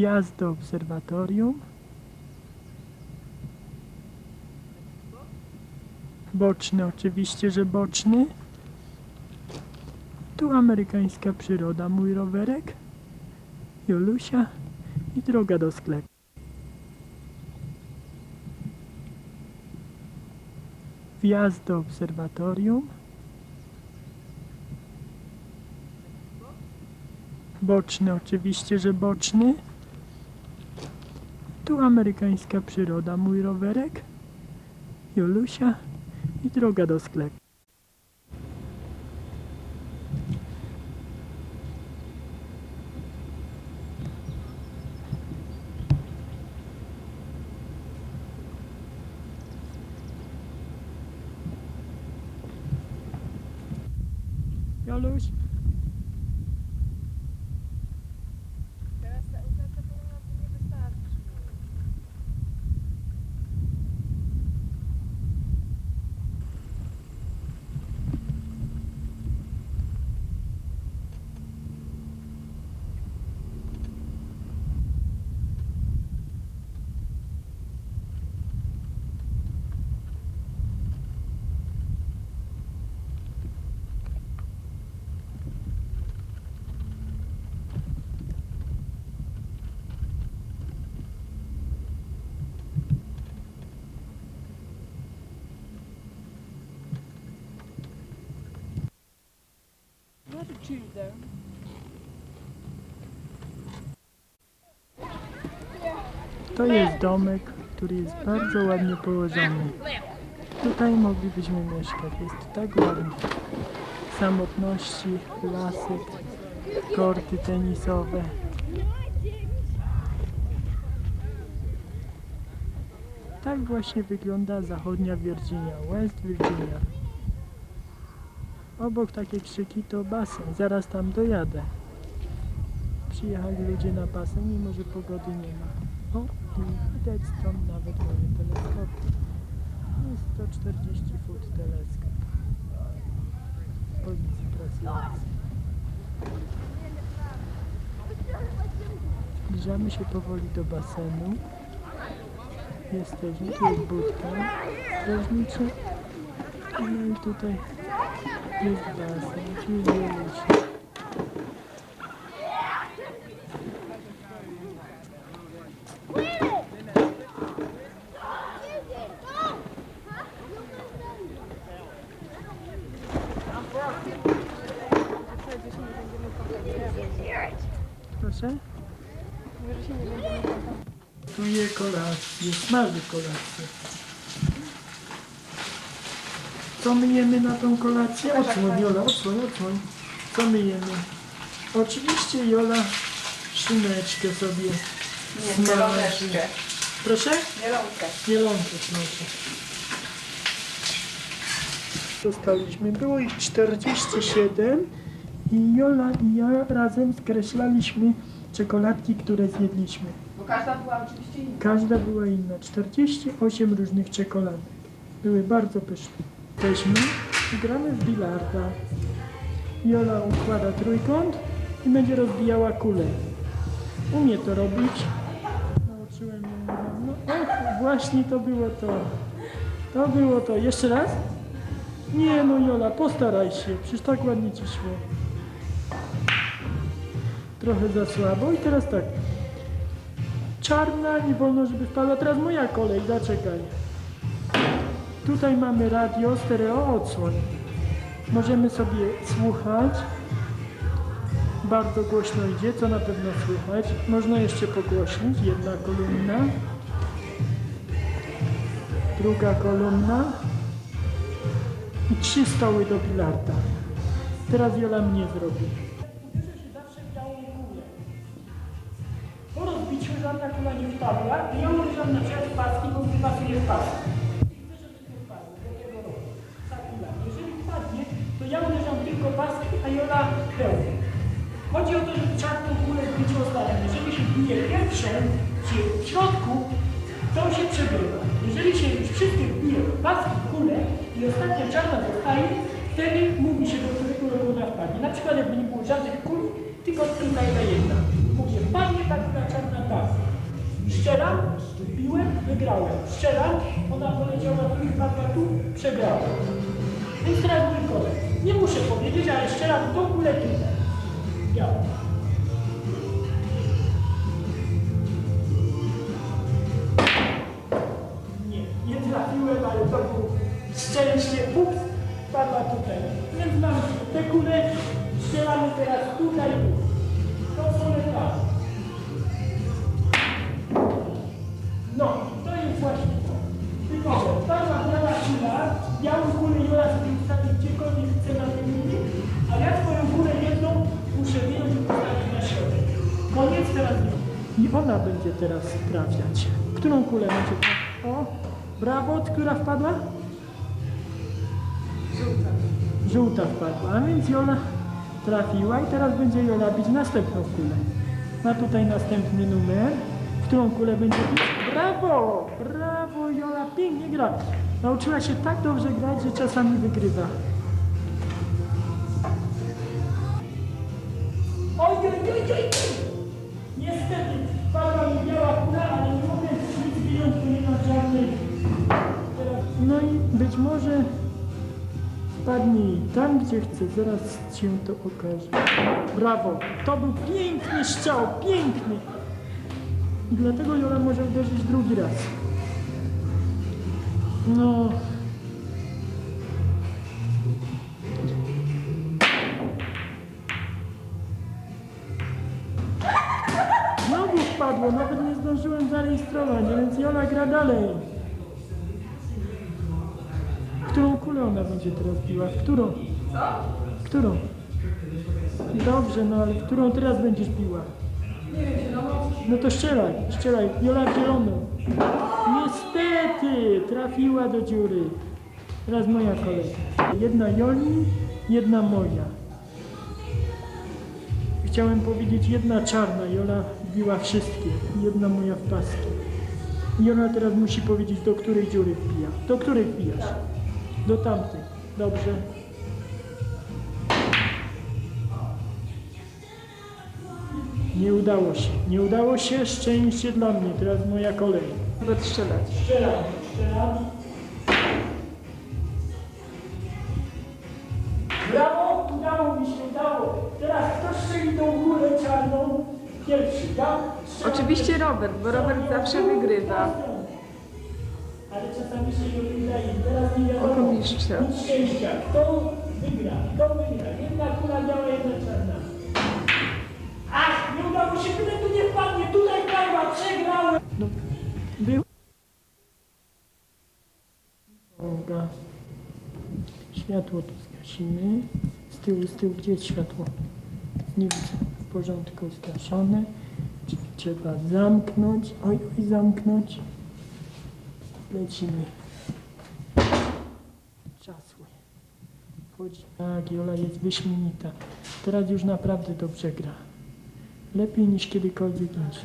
Wjazd do obserwatorium. Boczny, oczywiście, że boczny. Tu amerykańska przyroda, mój rowerek. Jolusia i droga do sklepu. Wjazd do obserwatorium. Boczny, oczywiście, że boczny. Tu amerykańska przyroda, mój rowerek. Jolusia i droga do sklepu. Joluś, To jest domek, który jest bardzo ładnie położony. Tutaj moglibyśmy mieszkać. Jest tak ładnie. Samotności, lasy, korty tenisowe. Tak właśnie wygląda zachodnia Virginia, West Virginia. Obok takie krzyki to basen, zaraz tam dojadę. Przyjechali ludzie na basen, mimo że pogody nie ma. O, i widać stąd nawet moje teleskopy. Jest 140 foot teleskop. W pozycji pracującej. Zbliżamy się powoli do basenu. Jesteśmy, tu jest budka strażnicza. No i tutaj jest basen, tu jest Jolusia. Wtedy się nie będziemy kąpać. Proszę? Mówię, że się nie będziemy kąpać. Tu je kolację, smaży kolację. Co my jemy na tą kolację? Odsłoń, Jola, odsłoń, odsłoń. Co my jemy? Oczywiście Jola szyneczkę sobie Nie, smaży. mieloneczkę. Proszę? Mielonkę. Mielonkę proszę. Dostaliśmy, było ich 47 i Jola i ja razem skreślaliśmy czekoladki, które zjedliśmy. Bo każda była oczywiście inna. Każda była inna. 48 różnych czekoladek. Były bardzo pyszne. Jesteśmy i gramy w bilarda. Jola układa trójkąt i będzie rozbijała kulę. Umie to robić. Nauczyłem ją niedawno. Och, właśnie to było to. To było to. Jeszcze raz? Nie no Jola, postaraj się. Przecież tak ładnie ci szło. Trochę za słabo. I teraz tak. Czarna, nie wolno, żeby wpadła. Teraz moja kolej, zaczekaj. Tutaj mamy radio, stereo, odsłoń. Możemy sobie słuchać. Bardzo głośno idzie, co na pewno słychać. Można jeszcze pogłośnić. Jedna kolumna. Druga kolumna. I trzy stoły do bilarda. Teraz Jola mnie zrobi. Po rozbiciu żadna kula nie wpadła i ja uderzam na przykład w paski, bo wypasuje w paski. Chcę, żeby nie wpadły do tego roku. Ta kula. Jeżeli wpadnie, to ja uderzam tylko paski, a Jola pełną. Chodzi o to, żeby czarną kulę wbić ostatnią. Jeżeli się bije pierwszą, czy w środku, to się przegrywa. Jeżeli się już wszystkie wbije w paski, kulę i ostatnia czarna zostaje, wtedy mówi się, do którego roku ona wpadnie. Na przykład jakby nie było żadnych kul, tylko tylko jedna jedna. Mówię, padnie ta kula czarna tak. Strzelam, biłem, wygrałem. Strzelam, ona poleciała tu i padła tu, przegrałem. Więc teraz mój kolej. Nie muszę powiedzieć, ale strzelam tą kulę tutaj. Nie, nie trafiłem, ale to był szczęście. Fuks padła tutaj. Więc mam te kule, strzelamy teraz tutaj. Teraz trafiać. Którą kulę macie? O, brawo, która wpadła? Żółta. Żółta wpadła, a więc Jola trafiła i teraz będzie Jola bić następną kulę. Ma tutaj następny numer. Którą kulę będzie bić? Brawo! Brawo Jola, pięknie gra. Nauczyła się tak dobrze grać, że czasami wygrywa. Oj, oj, oj, oj, oj! Niestety, wpadła mi biała kula, ale nie mogę nic wyjąć, bo nie ma żadnej. No i być może Wpadnij tam, gdzie chcę, zaraz Cię to okaże. Brawo! To był piękny strzał, piękny! I dlatego Jola może uderzyć drugi raz. No. Zdążyłem zarejestrować, więc Jola gra dalej. Którą kulę ona będzie teraz biła? W którą? Co? Którą? Dobrze, no ale którą teraz będziesz biła? Nie wiem, zieloną. No to strzelaj, strzelaj. Jola w zieloną. Niestety, trafiła do dziury. Teraz moja kolej. Jedna Joli, jedna moja. Chciałem powiedzieć jedna czarna, Jola biła wszystkie. Jedna moja w paski. Jola teraz musi powiedzieć, do której dziury wbija. Do której wbijasz? Do tamtej. Dobrze. Nie udało się. Nie udało się. Szczęście dla mnie. Teraz moja kolej. Nawet strzelać. Strzelam, strzelam. Oczywiście Robert, bo Robert zawsze wygrywa. Ale czasami się nie wydaje. Teraz nie wiadomo. Szczęścia. Kto wygra? Kto wygra? Jedna kula biała, jedna czarna. Ach, nie udało się, tyle tu nie wpadnie. Tutaj padła, przegrałem. No, był. Dobra. Światło tu zgasimy. Z tyłu, z tyłu, gdzie jest światło? Nie widzę. W porządku, zgaszone. Trzeba zamknąć. Oj, oj, zamknąć. Lecimy. Czasły. Chodzi. Tak, Jola jest wyśmienita. Teraz już naprawdę dobrze gra. Lepiej niż kiedykolwiek indziej.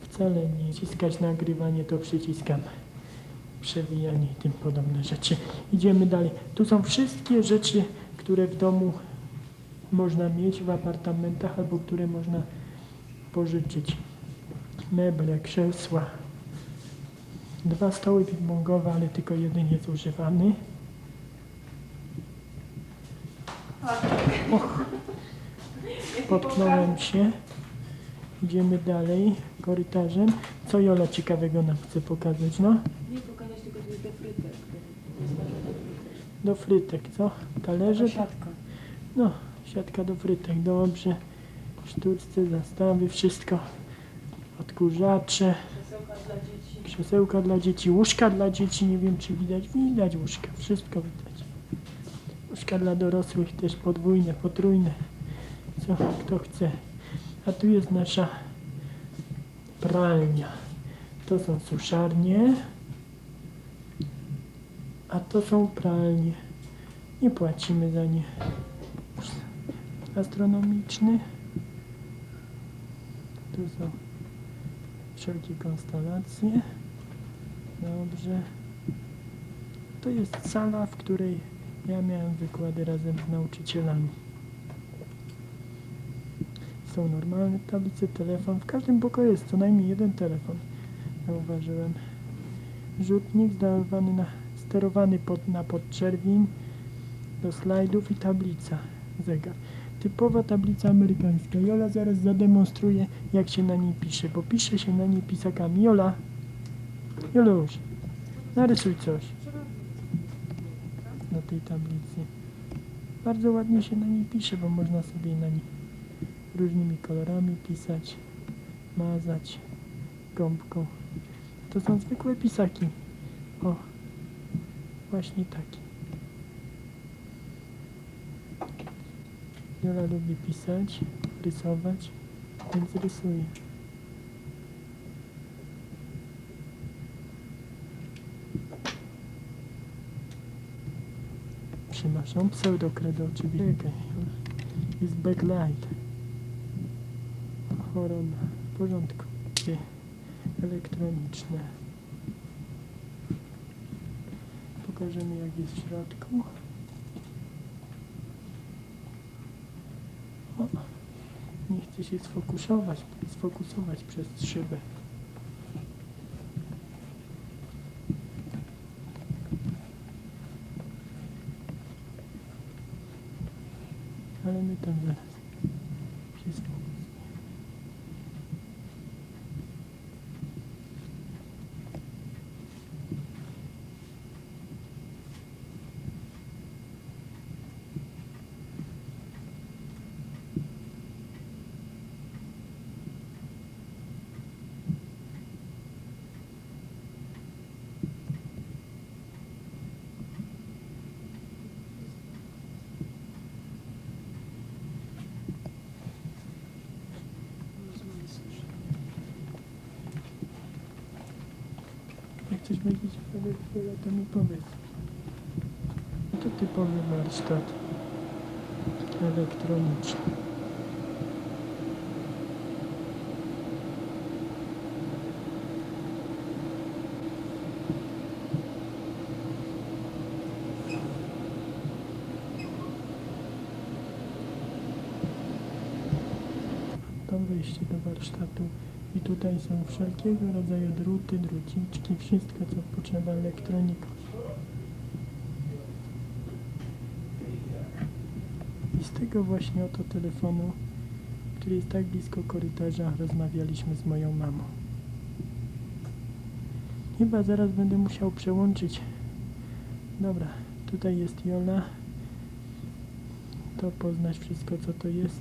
Wcale nie ciskać nagrywanie, to przyciskam przewijanie i tym podobne rzeczy. Idziemy dalej. Tu są wszystkie rzeczy, które w domu można mieć w apartamentach albo które można pożyczyć. Meble, krzesła. Dwa stoły ping-pongowe, ale tylko jeden jest używany. Och, potknąłem się. Idziemy dalej korytarzem. Co Jola ciekawego nam chce pokazać, no? Nie pokazać tylko do frytek. Do frytek, co? Talerze? Siatka. No, siatka do frytek, dobrze. Sztuczce, zastawy, wszystko. Odkurzacze, Krzesełka dla dzieci. łóżka dla dzieci, nie wiem czy widać. Widać łóżka, wszystko widać. Łóżka dla dorosłych też podwójne, potrójne. Co kto chce. A tu jest nasza pralnia. To są suszarnie. A to są pralnie. Nie płacimy za nie. Astronomiczny. Tu są wszelkie konstelacje. Dobrze. To jest sala, w której ja miałem wykłady razem z nauczycielami. są normalne tablice, telefon. W każdym pokoju jest co najmniej jeden telefon. Zauważyłem. Rzutnik zdawany na, sterowany pod, na podczerwień do slajdów i tablica, zegar. Typowa tablica amerykańska. Jola zaraz zademonstruje, jak się na niej pisze, bo pisze się na niej pisakami. Jola, Joluś, narysuj coś na tej tablicy. Bardzo ładnie się na niej pisze, bo można sobie na niej różnymi kolorami pisać, mazać gąbką. To są zwykłe pisaki. O, właśnie taki. Jola lubi pisać, rysować, więc rysuje. Przepraszam, pseudokredo oczywiście. Czekaj, Jest backlight. Chorona. W porządku. Elektroniczne. Pokażemy jak jest w środku. O, nie chce się sfokusować, sfokusować przez szybę. Ale my tam zaraz się sfokusujemy. Jak coś będzie ciekawe, to mi powiedz. To typowy warsztat elektroniczny. To wejście do warsztatu i tutaj są wszelkiego rodzaju druty, druciczki, wszystko co potrzeba elektroniką. I z tego właśnie oto telefonu, który jest tak blisko korytarza, rozmawialiśmy z moją mamą. Chyba zaraz będę musiał przełączyć. Dobra, tutaj jest Jola. To poznać wszystko co to jest.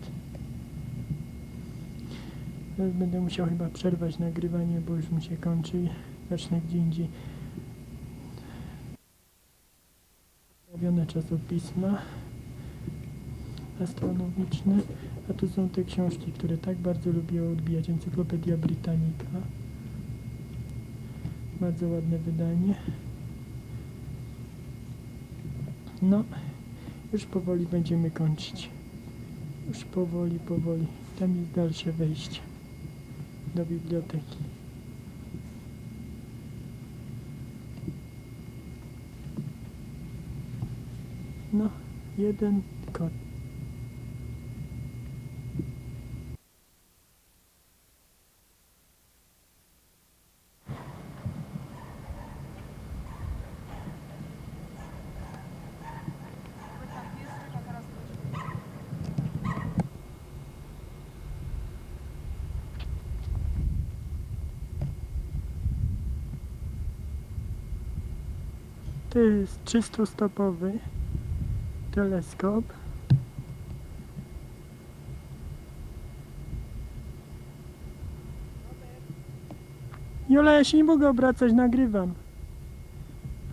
Teraz będę musiał chyba przerwać nagrywanie, bo już mi się kończy zacznę gdzie indziej. Robione czasopisma astronomiczne, a tu są te książki, które tak bardzo lubię odbijać. Encyklopedia Britannica. Bardzo ładne wydanie. No, już powoli będziemy kończyć. Już powoli, powoli. Tam jest dalsze wejście do biblioteki. No, jeden kot. To jest 300-stopowy teleskop. Jola, ja się nie mogę obracać, nagrywam.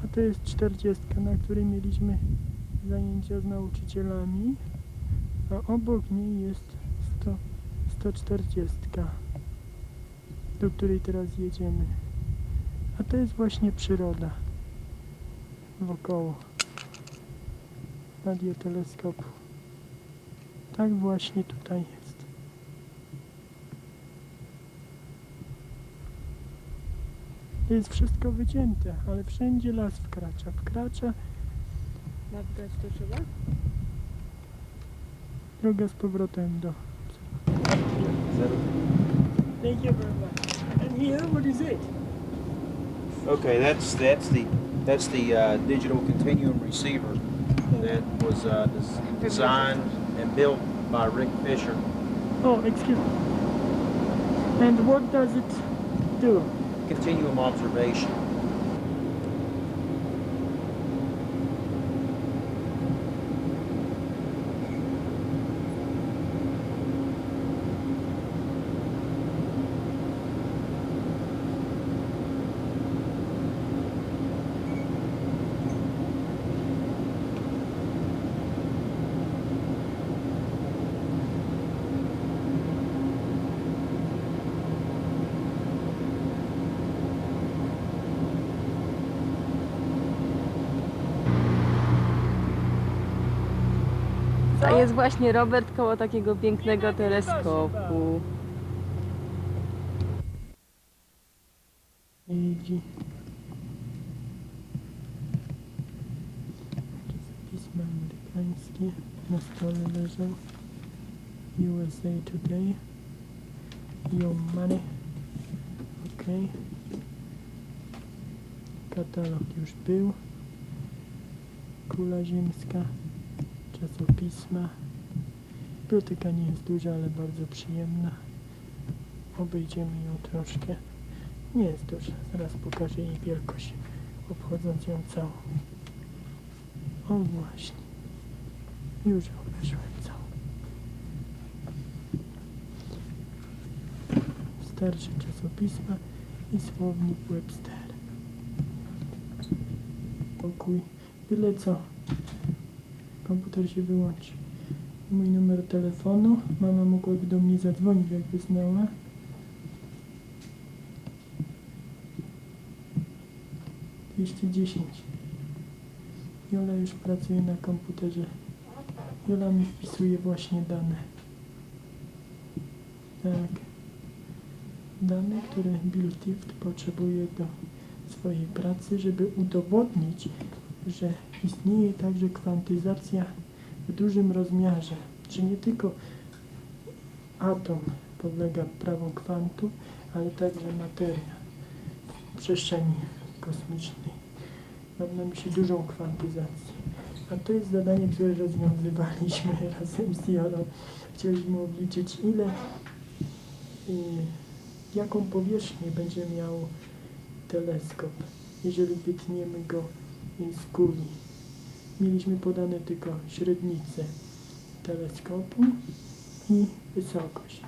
A to jest 40, na której mieliśmy zajęcia z nauczycielami. A obok niej jest 100, 140, do której teraz jedziemy. A to jest właśnie przyroda wokoło radioteleskopu. Tak właśnie tutaj jest. Jest wszystko wycięte, ale wszędzie las wkracza. Wkracza, Nabrać to trzeba? droga z powrotem do? Thank you very much. And here, what is it? Okay, that's that's the that's the uh, digital continuum receiver that was uh, des- designed and built by Rick Fisher. Oh, excuse me. And what does it do? Continuum observation. Jest właśnie Robert koło takiego pięknego teleskopu. Jeździ. Pisma amerykańskie na stole leżą. USA Today. Your money. Ok. Katalog już był. Kula ziemska. Czasopisma. Biblioteka nie jest duża, ale bardzo przyjemna. Obejdziemy ją troszkę. Nie jest duża. Zaraz pokażę jej wielkość, obchodząc ją całą. O właśnie. Już obeszłem całą. Starsze czasopisma i słownik Webster. Pokój. Byle co. Komputer się wyłączy. Mój numer telefonu. Mama mogłaby do mnie zadzwonić, jakby znała. Dwieście dziesięć. Jola już pracuje na komputerze. Jola mi wpisuje właśnie dane. Tak. Dane, które Bill Tift potrzebuje do swojej pracy, żeby udowodnić, że istnieje także kwantyzacja w dużym rozmiarze, że nie tylko atom podlega prawom kwantu, ale także materia w przestrzeni kosmicznej. Mam na myśli dużą kwantyzację. A to jest zadanie, które rozwiązywaliśmy razem z Jolą. Chcieliśmy obliczyć, ile, y, jaką powierzchnię będzie miał teleskop, jeżeli wytniemy go kuli. Mieliśmy podane tylko średnicę teleskopu i wysokość.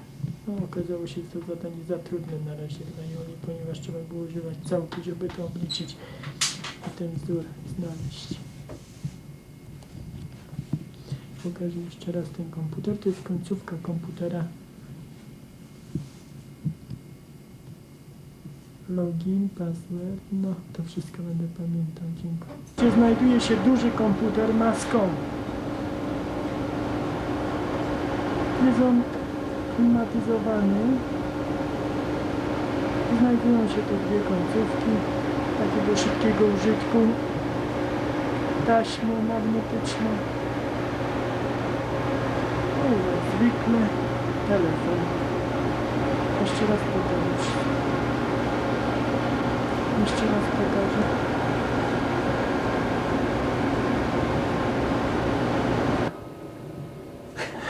No, okazało się to zadanie za trudne na razie dla Joli, ponieważ trzeba było używać całki, żeby to obliczyć i ten wzór znaleźć. Pokażę jeszcze raz ten komputer. To jest końcówka komputera. Login, password, no to wszystko będę pamiętał, dziękuję. Gdzie znajduje się duży komputer Mascom. Jest on klimatyzowany. Znajdują się tu dwie końcówki takiego szybkiego użytku. Taśmę magnetyczną. No zwykle telefon. Jeszcze raz pokażę. Jeszcze raz pokażę.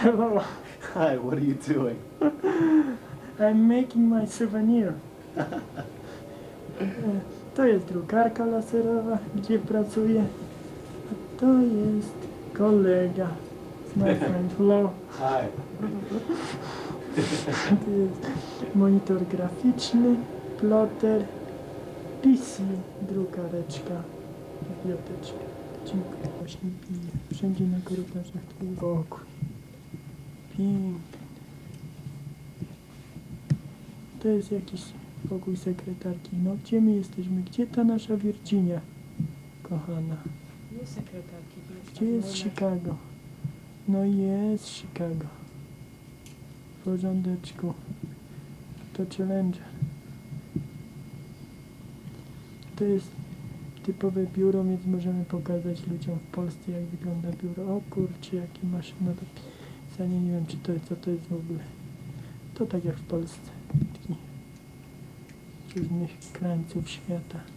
Hello. Hi, what are you doing? I'm making my souvenir. To jest drukarka laserowa, gdzie pracuję. A to jest kolega z my friend Flo. Hi. To jest monitor graficzny, ploter, PC, drukareczka, biblioteczka. Dziękuję. Właśnie piję. Wszędzie na korytarzach twój pokój. Piękny. To jest jakiś pokój sekretarki. No gdzie my jesteśmy? Gdzie ta nasza Virginia? Kochana. Nie sekretarki. Gdzie jest Chicago? No jest Chicago. W porządeczku. To Challenger. To jest typowe biuro, więc możemy pokazać ludziom w Polsce jak wygląda biuro. O kurczę, jaki maszyna do pisania. Nie wiem czy to jest, co to jest w ogóle. To tak jak w Polsce. Taki z różnych krańców świata.